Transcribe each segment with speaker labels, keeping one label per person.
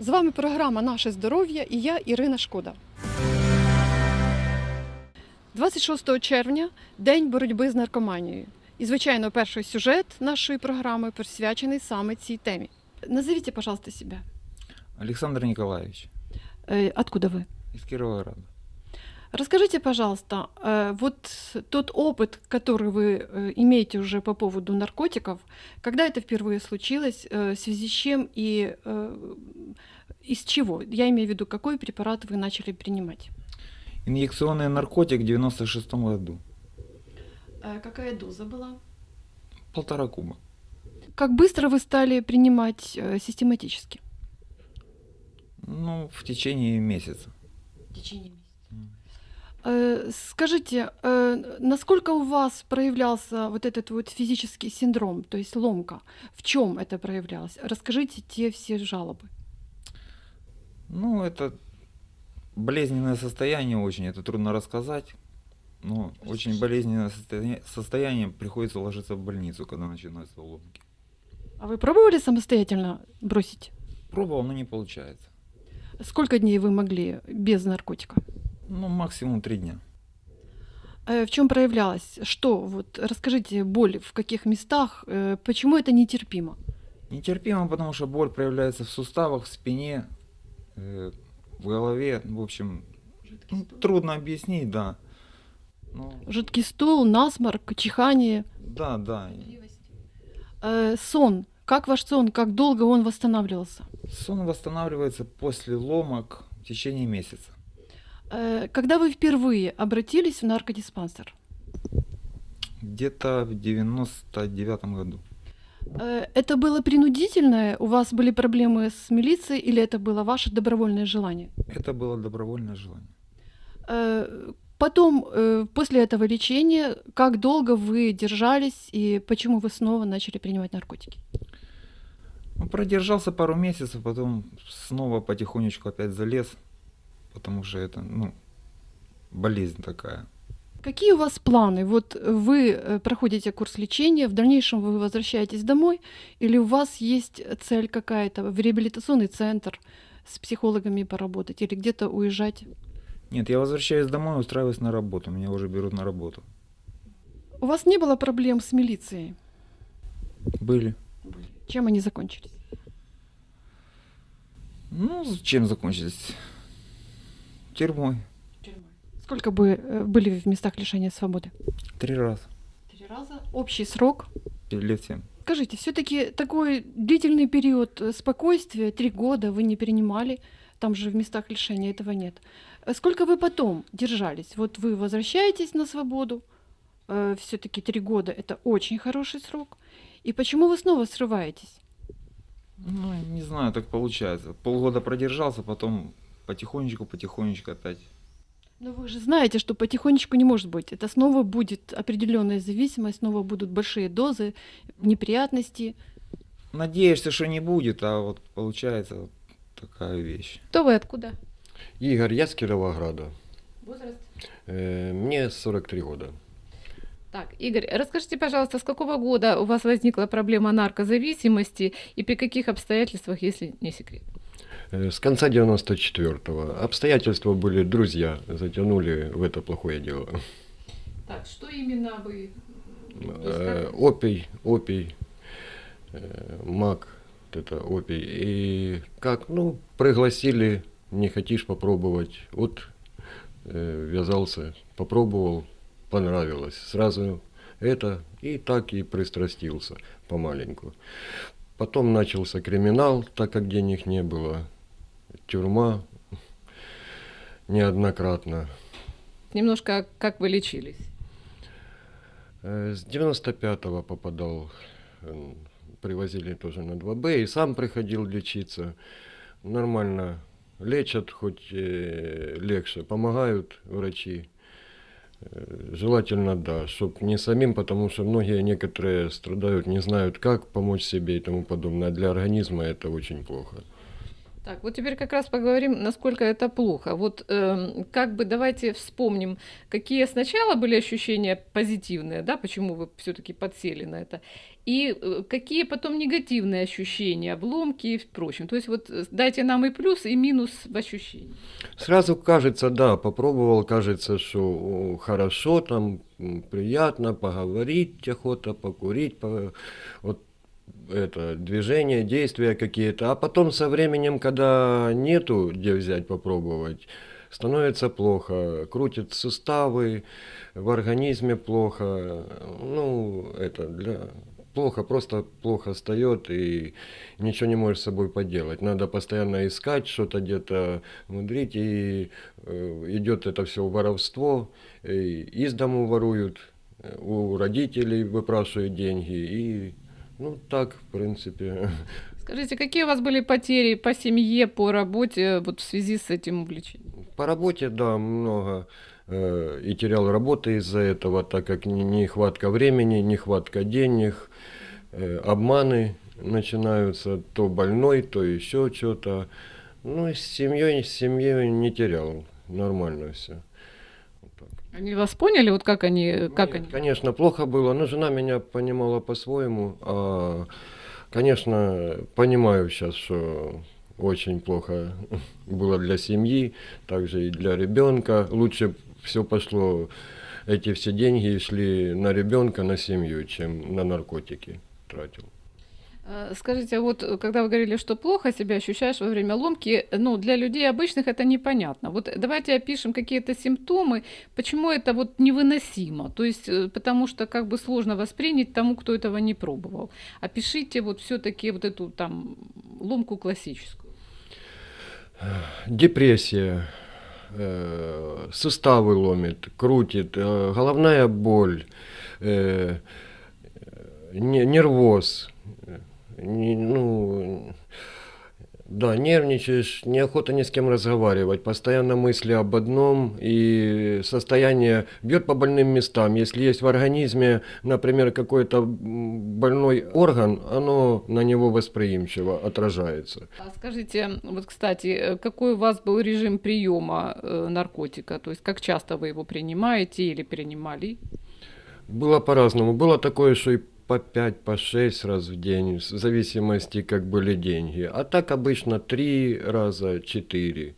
Speaker 1: З вами програма Наше здоров'я і я Ірина Шкода. 26 червня День боротьби з наркоманією. І, звичайно, перший сюжет нашої програми присвячений саме цій темі. Назовите, пожалуйста, себя.
Speaker 2: Александр Николаевич
Speaker 1: Э, Откуда вы?
Speaker 2: из Кировограда.
Speaker 1: Расскажите, пожалуйста, э, вот тот опыт, который вы э, имеете уже по поводу наркотиков, когда это впервые случилось, э, в связи с чем и э, из чего? Я имею в виду, какой препарат вы начали принимать?
Speaker 2: Инъекционный наркотик в 96 году.
Speaker 1: Э, Какая доза была?
Speaker 2: Полтора куба.
Speaker 1: Как быстро вы стали принимать э, систематически?
Speaker 2: Ну, в течение месяца.
Speaker 1: В течение месяца. Э, Скажите, э, насколько у вас проявлялся вот этот вот физический синдром, то есть ломка? В чем это проявлялось? Расскажите те все жалобы.
Speaker 2: Ну, это болезненное состояние очень, это трудно рассказать. Но очень болезненное состояние, состояние приходится ложиться в больницу, когда начинаются ломки.
Speaker 1: А вы пробовали самостоятельно бросить?
Speaker 2: Пробовал, но не получается.
Speaker 1: Сколько дней вы могли без наркотика?
Speaker 2: Ну, максимум три дня.
Speaker 1: Э, В чем проявлялась? Что? Вот расскажите, боль в каких местах? Э, Почему это нетерпимо?
Speaker 2: Нетерпимо, потому что боль проявляется в суставах, в спине, э, в голове. В общем, ну, трудно объяснить, да. Ну,
Speaker 1: Жидкий стул, насморк, чихание,
Speaker 2: да, да.
Speaker 1: Э, сон. Как ваш сон? Как долго он восстанавливался?
Speaker 2: Сон восстанавливается после ломок в течение месяца.
Speaker 1: Э, Когда вы впервые обратились в наркодиспансер?
Speaker 2: Где-то в 99 году.
Speaker 1: Э, Это было принудительное? У вас были проблемы с милицией или это было ваше добровольное желание?
Speaker 2: Это было добровольное желание.
Speaker 1: Э, Потом, э, после этого лечения, как долго вы держались и почему вы снова начали принимать наркотики?
Speaker 2: Ну, продержался пару месяцев, потом снова потихонечку опять залез, потому что это, ну, болезнь такая.
Speaker 1: Какие у вас планы? Вот вы э, проходите курс лечения, в дальнейшем вы возвращаетесь домой, или у вас есть цель какая-то в реабилитационный центр с психологами поработать или где-то уезжать?
Speaker 2: Нет, я возвращаюсь домой, устраиваюсь на работу, меня уже берут на работу.
Speaker 1: У вас не было проблем с милицией?
Speaker 2: Были.
Speaker 1: Чем они закончились?
Speaker 2: Ну, чем закончились? Тюрьмой.
Speaker 1: Сколько бы э, были в местах лишения свободы?
Speaker 2: Три раза.
Speaker 1: Три раза. Общий срок?
Speaker 2: Лет семь.
Speaker 1: Скажите, все-таки такой длительный период э, спокойствия, три года вы не перенимали, там же в местах лишения этого нет. Э, Сколько вы потом держались? Вот вы возвращаетесь на свободу, все-таки три года это очень хороший срок. И почему вы снова срываетесь?
Speaker 2: Ну, не знаю, так получается. Полгода продержался, потом потихонечку, потихонечку опять.
Speaker 1: Но вы же знаете, что потихонечку не может быть. Это снова будет определенная зависимость, снова будут большие дозы, неприятности.
Speaker 2: Надеешься, что не будет, а вот получается вот такая вещь.
Speaker 1: Кто вы откуда?
Speaker 3: Игорь, я с Кировограда.
Speaker 1: Возраст?
Speaker 3: Э, Мне 43 года.
Speaker 4: Так, Игорь, расскажите, пожалуйста, с какого года у вас возникла проблема наркозависимости и при каких обстоятельствах, если не секрет?
Speaker 3: Э, С конца 94-го. Обстоятельства были, друзья затянули в это плохое дело.
Speaker 4: Так, что именно вы...
Speaker 3: Э, Опий, опий, э, мак, вот это опий. И как, ну, пригласили, не хотишь попробовать. Вот ввязался, попробовал, понравилось. Сразу это и так и пристрастился помаленьку. Потом начался криминал, так как денег не было. Тюрьма неоднократно.
Speaker 4: Немножко как вы лечились?
Speaker 3: Э, С 95-го попадал, э, привозили тоже на 2Б, и сам приходил лечиться. Нормально лечат, хоть э, легче, помогают врачи. Желательно, да, чтобы не самим, потому что многие некоторые страдают, не знают, как помочь себе и тому подобное. Для организма это очень плохо.
Speaker 4: Так, вот теперь как раз поговорим, насколько это плохо. Вот эм, как бы давайте вспомним, какие сначала были ощущения позитивные, да, почему вы все-таки подсели на это, и э, какие потом негативные ощущения, обломки и прочим. То есть вот э, дайте нам и плюс, и минус в ощущении.
Speaker 3: Сразу кажется, да, попробовал, кажется, что хорошо, там приятно поговорить, охота покурить, по- вот это движения, действия какие-то, а потом со временем, когда нету где взять попробовать, становится плохо, крутят суставы, в организме плохо, ну это для плохо, просто плохо встает и ничего не можешь с собой поделать. Надо постоянно искать что-то где-то мудрить, и э, идет это все воровство, и из дому воруют, у родителей выпрашивают деньги, и ну так, в принципе.
Speaker 4: Скажите, какие у вас были потери по семье, по работе вот в связи с этим увлечением?
Speaker 3: По работе, да, много э, и терял работы из-за этого, так как не- нехватка времени, нехватка денег, э, обманы начинаются, то больной, то еще что-то. Ну, с семьей, с семьей не терял, нормально все.
Speaker 4: Они вас поняли, вот как они, как они?
Speaker 3: Конечно, плохо было, но жена меня понимала по-своему. А, конечно, понимаю сейчас, что очень плохо было для семьи, также и для ребенка. Лучше все пошло, эти все деньги шли на ребенка, на семью, чем на наркотики тратил.
Speaker 4: Э, Скажите, вот э, когда вы говорили, что плохо себя ощущаешь во время ломки, ну, для людей обычных это непонятно. Вот давайте опишем какие-то симптомы, почему это вот невыносимо. То есть, э, потому что как бы сложно воспринять тому, кто этого не пробовал. Опишите вот все-таки вот эту там ломку классическую.
Speaker 3: Депрессия, э, суставы ломит, крутит, э, головная боль, э, не- нервоз, э, не- ну, да, нервничаешь, неохота ни с кем разговаривать, постоянно мысли об одном, и состояние бьет по больным местам. Если есть в организме, например, какой-то больной орган, оно на него восприимчиво отражается.
Speaker 4: А скажите, вот, кстати, э, какой у вас был режим приема э, наркотика? То есть, как часто вы его принимаете или принимали?
Speaker 3: Было по-разному. Было такое, что и по 5, по 6 раз в день, в зависимости, как были деньги. А так обычно 3 раза, 4.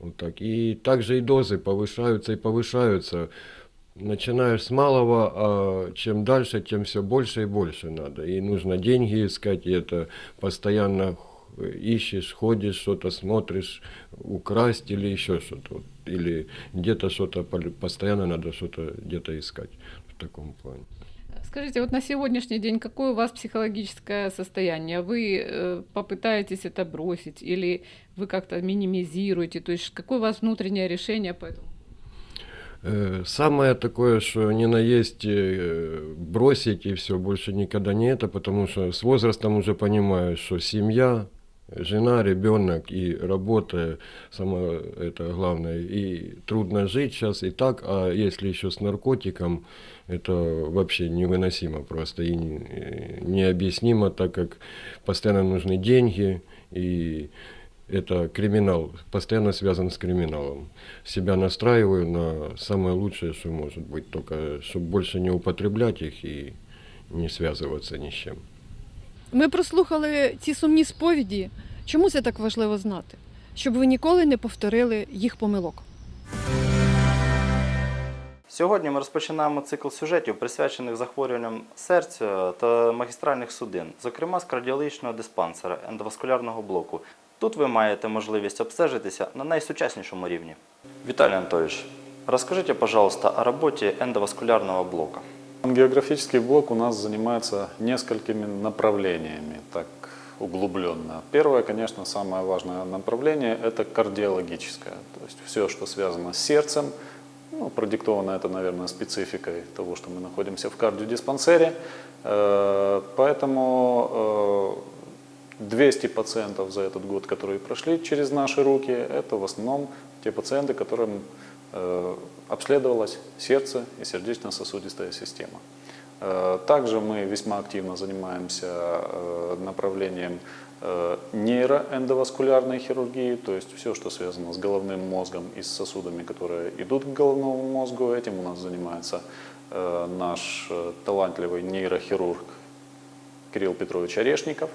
Speaker 3: Вот так. И также и дозы повышаются и повышаются. Начинаешь с малого, а чем дальше, тем все больше и больше надо. И нужно деньги искать, и это постоянно ищешь, ходишь, что-то смотришь, украсть или еще что-то. Или где-то что-то, постоянно надо что-то где-то искать в таком плане.
Speaker 4: Скажите, вот на сегодняшний день какое у вас психологическое состояние? Вы э, попытаетесь это бросить или вы как-то минимизируете? То есть какое у вас внутреннее решение по этому?
Speaker 3: Э, Самое такое, что не наесть, э, бросить и все, больше никогда не это, потому что с возрастом уже понимаю, что семья, жена, ребенок и работа самое это главное. И трудно жить сейчас и так, а если еще с наркотиком, это вообще невыносимо просто и не- э, необъяснимо, так как постоянно нужны деньги и это криминал, постоянно связан с криминалом. Себя настраиваю на самое лучшее, что может быть, только чтобы больше не употреблять их и не связываться ни с чем.
Speaker 1: Ми прослухали ці сумні сповіді. Чому це так важливо знати? Щоб ви ніколи не повторили їх помилок.
Speaker 5: Сьогодні ми розпочинаємо цикл сюжетів, присвячених захворюванням серця та магістральних судин, зокрема з кардіологічного диспансера ендоваскулярного блоку. Тут ви маєте можливість обстежитися на найсучаснішому рівні. Віталій Анатольевич, розкажіть, пожалуйста, о роботі ендоваскулярного блока.
Speaker 6: Географический блок у нас занимается несколькими направлениями, так углубленно. Первое, конечно, самое важное направление – это кардиологическое. То есть все, что связано с сердцем, ну, продиктовано это, наверное, спецификой того, что мы находимся в кардиодиспансере. Э, Поэтому э, 200 пациентов за этот год, которые прошли через наши руки, это в основном те пациенты, которым э, обследовалось сердце и сердечно-сосудистая система. Э, Также мы весьма активно занимаемся э, направлением э, нейроэндоваскулярной хирургии, то есть все, что связано с головным мозгом и с сосудами, которые идут к головному мозгу. Этим у нас занимается э, наш э, талантливый нейрохирург Кирилл Петрович Орешников.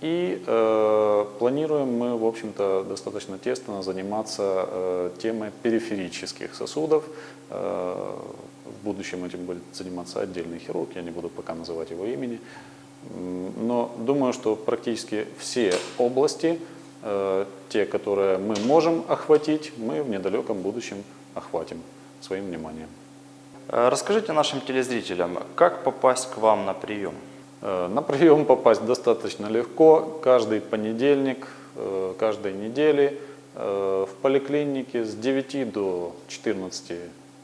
Speaker 6: И э, планируем мы, в общем-то, достаточно тесно заниматься э, темой периферических сосудов. Э, в будущем этим будет заниматься отдельный хирург, я не буду пока называть его имени. Но думаю, что практически все области, э, те, которые мы можем охватить, мы в недалеком будущем охватим своим вниманием.
Speaker 5: Э, Расскажите нашим телезрителям, как попасть к вам на прием?
Speaker 6: Э, На прием попасть достаточно легко. Каждый понедельник, каждой недели в поликлинике с 9 до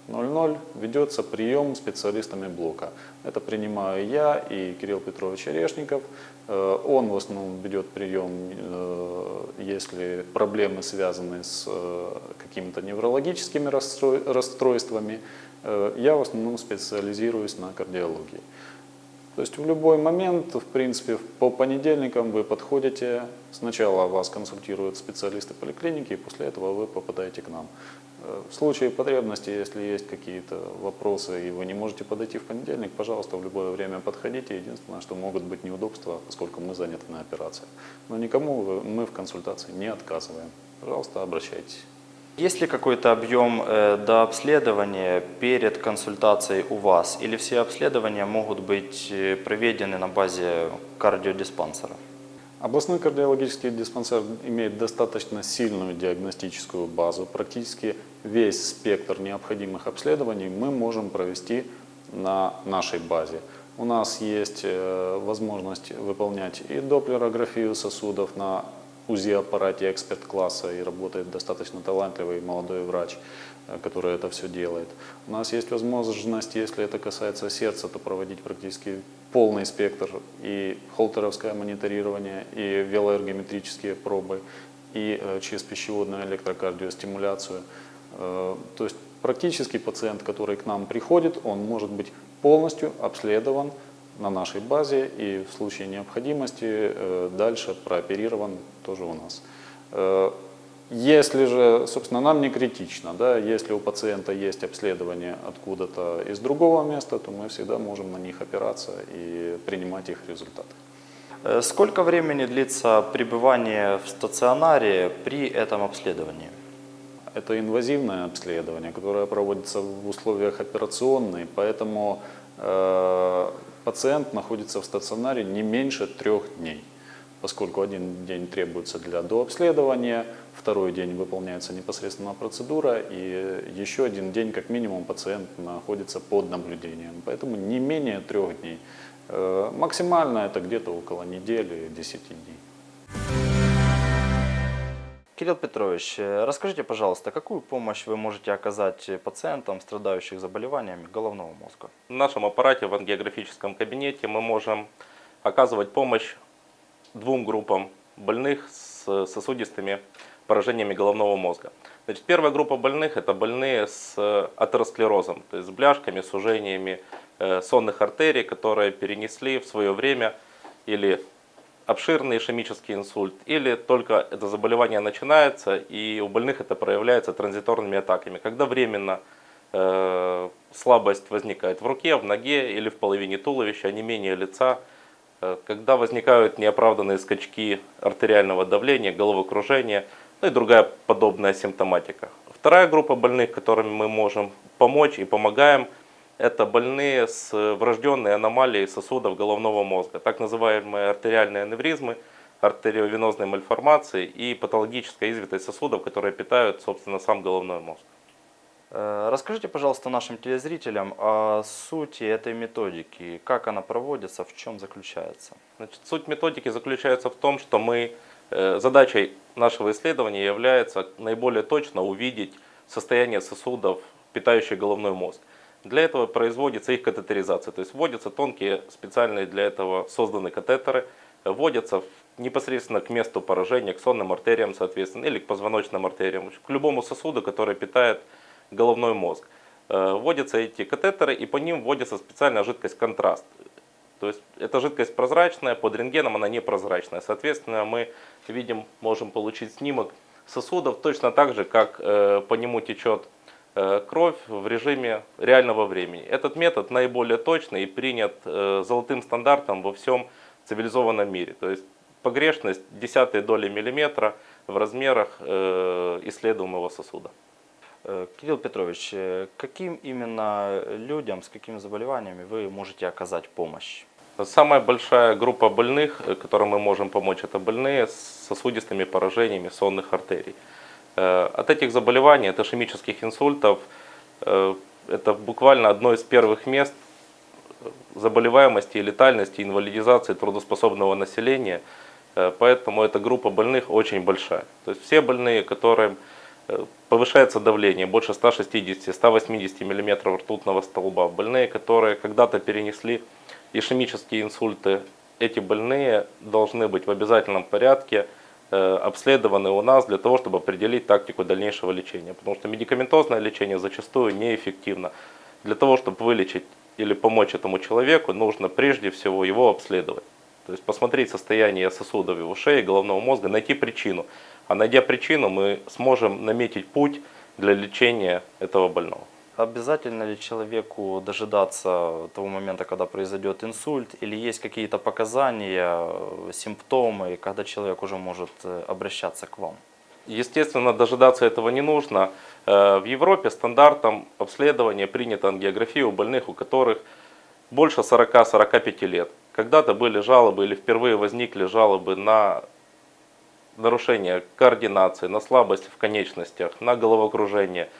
Speaker 6: 14.00 ведется прием специалистами блока. Это принимаю я и Кирилл Петрович Орешников. Э, Он в основном ведет прием, э, если проблемы связаны с э, какими-то неврологическими расстрой- расстройствами. Я в основном специализируюсь на кардиологии. То есть в любой момент, в принципе, по понедельникам вы подходите, сначала вас консультируют специалисты поликлиники, и после этого вы попадаете к нам. В случае потребности, если есть какие-то вопросы, и вы не можете подойти в понедельник, пожалуйста, в любое время подходите. Единственное, что могут быть неудобства, поскольку мы заняты на операциях. Но никому мы в консультации не отказываем. Пожалуйста, обращайтесь.
Speaker 5: Есть ли какой-то объем э, до обследования перед консультацией у вас? Или все обследования могут быть э, проведены на базе кардиодиспансера?
Speaker 6: Областной кардиологический диспансер имеет достаточно сильную диагностическую базу. Практически весь спектр необходимых обследований мы можем провести на нашей базе. У нас есть э, возможность выполнять и доплерографию сосудов на УЗИ-аппарате эксперт-класса, и работает достаточно талантливый молодой врач, э, который это все делает. У нас есть возможность, если это касается сердца, то проводить практически полный спектр и холтеровское мониторирование, и велоэргометрические пробы, и э, через пищеводную электрокардиостимуляцию. Э, То есть практически пациент, который к нам приходит, он может быть полностью обследован на нашей базе и в случае необходимости э, дальше прооперирован тоже у нас. Если же, собственно, нам не критично, да, если у пациента есть обследование откуда-то из другого места, то мы всегда можем на них опираться и принимать их результаты.
Speaker 5: Э, Сколько времени длится пребывание в стационаре при этом обследовании?
Speaker 6: Это инвазивное обследование, которое проводится в условиях операционной, поэтому э, пациент находится в стационаре не меньше трех дней, поскольку один день требуется для дообследования, второй день выполняется непосредственно процедура, и еще один день как минимум пациент находится под наблюдением, поэтому не менее трех дней. Э, максимально это где-то около недели, 10 дней.
Speaker 5: Кирилл Петрович, э, расскажите, пожалуйста, какую помощь вы можете оказать пациентам, страдающих заболеваниями головного мозга?
Speaker 7: В нашем аппарате в ангиографическом кабинете мы можем оказывать помощь двум группам больных с сосудистыми поражениями головного мозга. Значит, первая группа больных это больные с э, атеросклерозом, то есть с бляшками, сужениями э, сонных артерий, которые перенесли в свое время или обширный ишемический инсульт, или только это заболевание начинается, и у больных это проявляется транзиторными атаками, когда временно э, слабость возникает в руке, в ноге или в половине туловища, онемение лица, э, когда возникают неоправданные скачки артериального давления, головокружения, ну и другая подобная симптоматика. Вторая группа больных, которым мы можем помочь и помогаем, это больные с врожденной аномалией сосудов головного мозга, так называемые артериальные аневризмы, артериовенозной мальформации и патологическая извитость сосудов, которые питают, собственно, сам головной мозг.
Speaker 5: Э, Расскажите, пожалуйста, нашим телезрителям о сути этой методики, как она проводится, в чем заключается.
Speaker 7: Значит, суть методики заключается в том, что мы, задачей нашего исследования является наиболее точно увидеть состояние сосудов, питающих головной мозг. Для этого производится их катетеризация, то есть вводятся тонкие специальные для этого созданы катетеры, вводятся непосредственно к месту поражения, к сонным артериям, соответственно, или к позвоночным артериям, к любому сосуду, который питает головной мозг. Э, Вводятся эти катетеры, и по ним вводится специальная жидкость контраст. То есть эта жидкость прозрачная, под рентгеном она непрозрачная. Соответственно, мы видим, можем получить снимок сосудов точно так же, как э, по нему течет э, кровь в режиме реального времени. Этот метод наиболее точный и принят э, золотым стандартом во всем цивилизованном мире. То есть погрешность десятой доли миллиметра в размерах э, исследуемого сосуда.
Speaker 5: Э, Кирилл Петрович, э, каким именно людям, с какими заболеваниями вы можете оказать помощь?
Speaker 7: Самая большая группа больных, э, которым мы можем помочь, это больные с сосудистыми поражениями сонных артерий. Э, От этих заболеваний, от ишемических инсультов, э, это буквально одно из первых мест заболеваемости и летальности, инвалидизации трудоспособного населения. Поэтому эта группа больных очень большая. То есть все больные, которым повышается давление больше 160-180 мм ртутного столба, больные, которые когда-то перенесли ишемические инсульты, эти больные должны быть в обязательном порядке э, обследованы у нас для того, чтобы определить тактику дальнейшего лечения. Потому что медикаментозное лечение зачастую неэффективно. Для того, чтобы вылечить или помочь этому человеку, нужно прежде всего его обследовать. То есть посмотреть состояние сосудов его шеи, головного мозга, найти причину. А найдя причину, мы сможем наметить путь для лечения этого больного.
Speaker 5: Обязательно ли человеку дожидаться того момента, когда произойдет инсульт, или есть какие-то показания, симптомы, когда человек уже может э, обращаться к вам?
Speaker 7: Естественно, дожидаться этого не нужно. Э, В Европе стандартом обследования принята ангиография у больных, у которых больше 40-45 лет. Когда-то были жалобы или впервые возникли жалобы на нарушение координации, на слабость в конечностях, на головокружение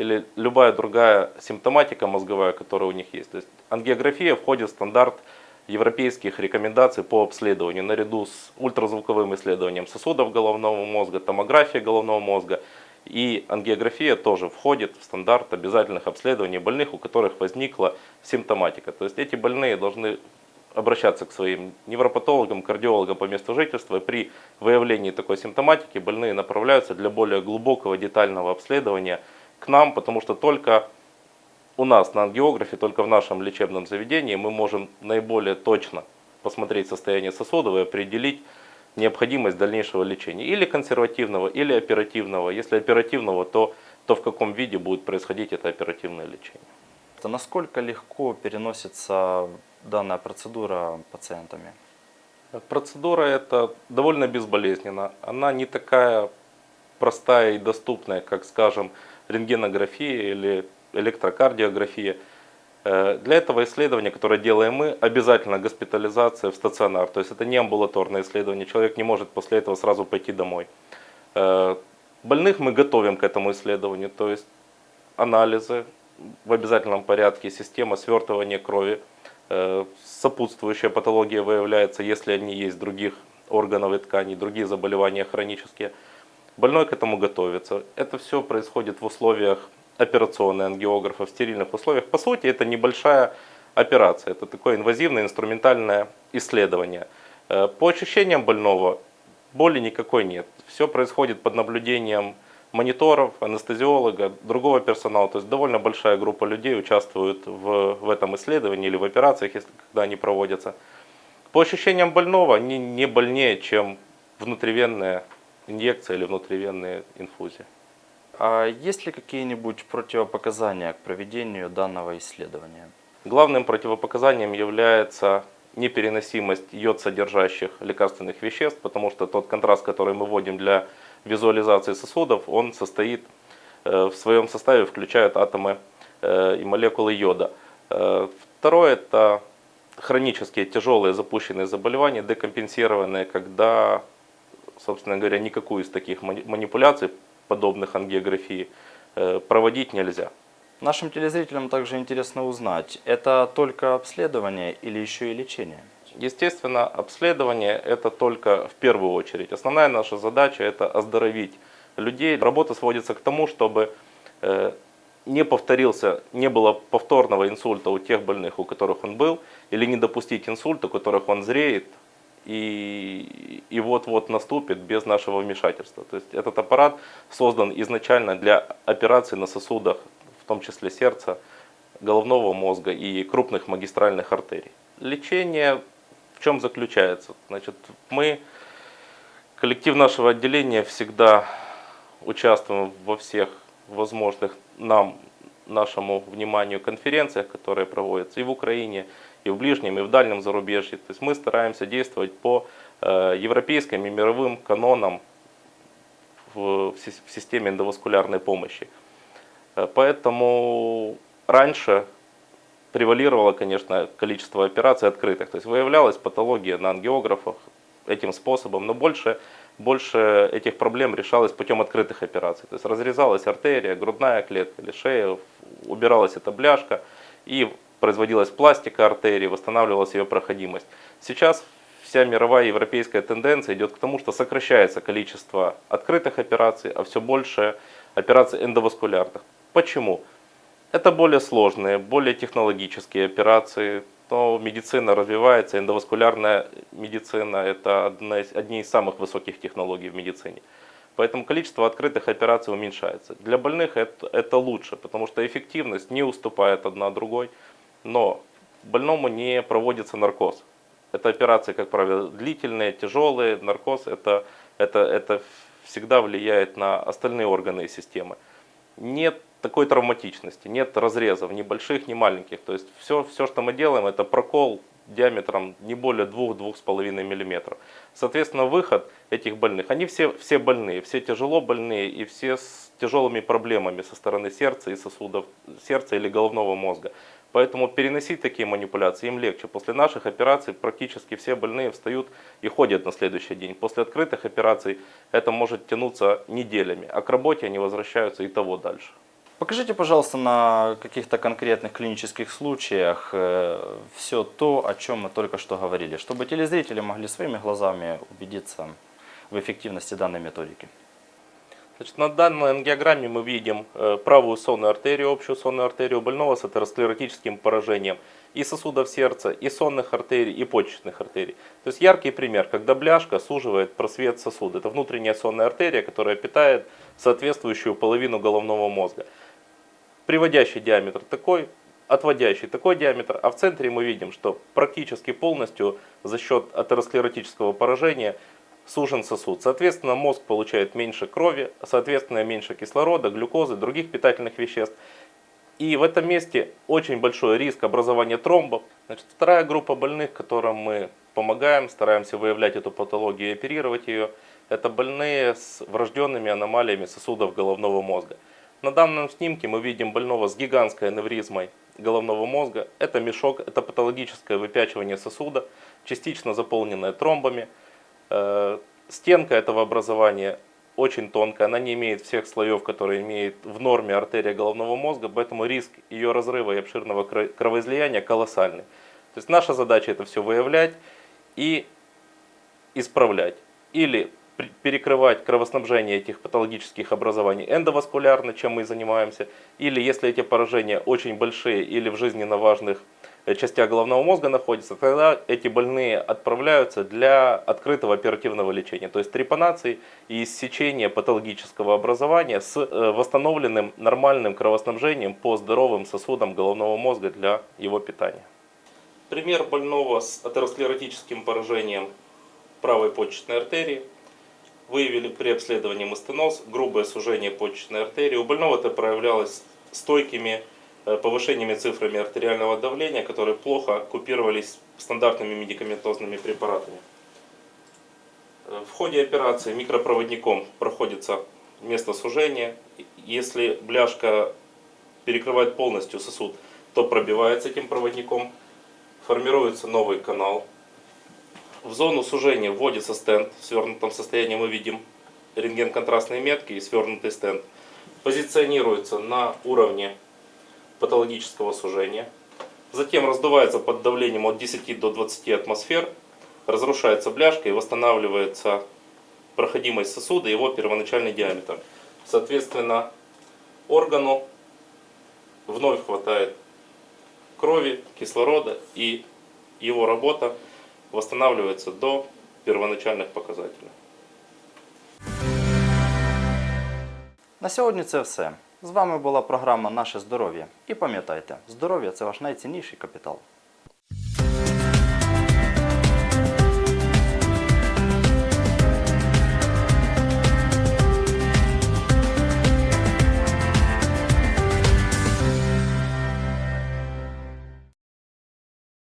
Speaker 7: или любая другая симптоматика мозговая, которая у них есть. То есть ангиография входит в стандарт европейских рекомендаций по обследованию наряду с ультразвуковым исследованием сосудов головного мозга, томографией головного мозга. И ангиография тоже входит в стандарт обязательных обследований больных, у которых возникла симптоматика. То есть эти больные должны обращаться к своим невропатологам, кардиологам по месту жительства. И при выявлении такой симптоматики больные направляются для более глубокого детального обследования к нам, потому что только у нас на ангиографе, только в нашем лечебном заведении мы можем наиболее точно посмотреть состояние сосудов и определить необходимость дальнейшего лечения. Или консервативного, или оперативного. Если оперативного, то, то в каком виде будет происходить это оперативное лечение.
Speaker 5: Это насколько легко переносится данная процедура пациентами?
Speaker 7: Процедура эта довольно безболезненна. Она не такая простая и доступная, как, скажем, рентгенография или электрокардиография. Э, Для этого исследования, которое делаем мы, обязательно госпитализация в стационар. То есть это не амбулаторное исследование. Человек не может после этого сразу пойти домой. Э, Больных мы готовим к этому исследованию. То есть анализы в обязательном порядке, система свертывания крови, Э, сопутствующая патология выявляется, если они есть других органов и тканей, другие заболевания хронические. Больной к этому готовится. Это все происходит в условиях операционной ангиографа, в стерильных условиях. По сути, это небольшая операция, это такое инвазивное инструментальное исследование. Э, По ощущениям больного боли никакой нет. Все происходит под наблюдением мониторов, анестезиолога, другого персонала. То есть довольно большая группа людей участвует в, в этом исследовании или в операциях, если, когда они проводятся. По ощущениям больного, они не больнее, чем внутривенная инъекция или внутривенные инфузии.
Speaker 5: А есть ли какие-нибудь противопоказания к проведению данного исследования?
Speaker 7: Главным противопоказанием является непереносимость йод-содержащих лекарственных веществ, потому что тот контраст, который мы вводим для визуализации сосудов, он состоит э, в своем составе, включает атомы э, и молекулы йода. Э, Второе – это хронические тяжелые запущенные заболевания, декомпенсированные, когда, собственно говоря, никакую из таких мани- манипуляций, подобных ангиографии, э, проводить нельзя.
Speaker 5: Нашим телезрителям также интересно узнать, это только обследование или еще и лечение?
Speaker 7: Естественно, обследование это только в первую очередь. Основная наша задача это оздоровить людей. Работа сводится к тому, чтобы э, не повторился, не было повторного инсульта у тех больных, у которых он был, или не допустить инсульта, у которых он зреет и, и вот-вот наступит без нашего вмешательства. То есть этот аппарат создан изначально для операций на сосудах, в том числе сердца, головного мозга и крупных магистральных артерий. Лечение в чем заключается? Значит, мы, коллектив нашего отделения, всегда участвуем во всех возможных нам, нашему вниманию конференциях, которые проводятся и в Украине, и в ближнем, и в дальнем зарубежье. То есть мы стараемся действовать по э, европейским и мировым канонам в, в сис- в системе эндоваскулярной помощи. Э, Поэтому раньше превалировало, конечно, количество операций открытых. То есть выявлялась патология на ангиографах этим способом, но больше, больше этих проблем решалось путем открытых операций. То есть разрезалась артерия, грудная клетка или шея, убиралась эта бляшка и производилась пластика артерии, восстанавливалась ее проходимость. Сейчас вся мировая европейская тенденция идет к тому, что сокращается количество открытых операций, а все больше операций эндоваскулярных. Почему? Это более сложные, более технологические операции, но медицина развивается, эндоваскулярная медицина – это одна из, одни из самых высоких технологий в медицине. Поэтому количество открытых операций уменьшается. Для больных это, это лучше, потому что эффективность не уступает одна другой, но больному не проводится наркоз. Это операции, как правило, длительные, тяжелые. Наркоз это, это, это всегда влияет на остальные органы и системы. Нет такой травматичности, нет разрезов, ни больших, ни маленьких. То есть все, все, что мы делаем, это прокол диаметром не более 2-2,5 мм. Соответственно, выход этих больных, они все, все больные, все тяжело больные и все с тяжелыми проблемами со стороны сердца и сосудов сердца или головного мозга. Поэтому переносить такие манипуляции им легче. После наших операций практически все больные встают и ходят на следующий день. После открытых операций это может тянуться неделями, а к работе они возвращаются и того дальше.
Speaker 5: Покажите, пожалуйста, на каких-то конкретных клинических случаях все то, о чем мы только что говорили, чтобы телезрители могли своими глазами убедиться в эффективности данной методики.
Speaker 7: Значит, на данной ангиограмме мы видим э, правую сонную артерию, общую сонную артерию больного с атеросклеротическим поражением и сосудов сердца, и сонных артерий, и почечных артерий. То есть яркий пример, когда бляшка суживает просвет сосуда. Это внутренняя сонная артерия, которая питает соответствующую половину головного мозга. Приводящий диаметр такой, отводящий такой диаметр, а в центре мы видим, что практически полностью за счет атеросклеротического поражения сужен сосуд. Соответственно, мозг получает меньше крови, соответственно, меньше кислорода, глюкозы, других питательных веществ. И в этом месте очень большой риск образования тромбов. Значит, вторая группа больных, которым мы помогаем, стараемся выявлять эту патологию и оперировать ее, это больные с врожденными аномалиями сосудов головного мозга. На данном снимке мы видим больного с гигантской аневризмой головного мозга. Это мешок, это патологическое выпячивание сосуда, частично заполненное тромбами. Э, Стенка этого образования очень тонкая, она не имеет всех слоев, которые имеет в норме артерия головного мозга, поэтому риск ее разрыва и обширного кро- кровоизлияния колоссальный. То есть наша задача это все выявлять и исправлять. Или перекрывать кровоснабжение этих патологических образований эндоваскулярно, чем мы и занимаемся, или если эти поражения очень большие или в жизненно важных частях головного мозга находятся, тогда эти больные отправляются для открытого оперативного лечения, то есть трепанации и иссечения патологического образования с э, восстановленным нормальным кровоснабжением по здоровым сосудам головного мозга для его питания. Пример больного с атеросклеротическим поражением правой почечной артерии. Выявили при обследовании мастеноз, грубое сужение почечной артерии. У больного это проявлялось стойкими э, повышениями цифрами артериального давления, которые плохо купировались стандартными медикаментозными препаратами. Э, В ходе операции микропроводником проходится место сужения. Если бляшка перекрывает полностью сосуд, то пробивается этим проводником, формируется новый канал. В зону сужения вводится стенд. В свернутом состоянии мы видим рентген-контрастные метки и свернутый стенд. Позиционируется на уровне патологического сужения. Затем раздувается под давлением от 10 до 20 атмосфер. Разрушается бляшка и восстанавливается проходимость сосуда и его первоначальный диаметр. Соответственно, органу вновь хватает крови, кислорода и его работа восстанавливается до первоначальных показателей.
Speaker 5: На сьогодні це все. З вами була програма Наше здоров'я. І пам'ятайте, здоров'я це ваш найцінніший капітал.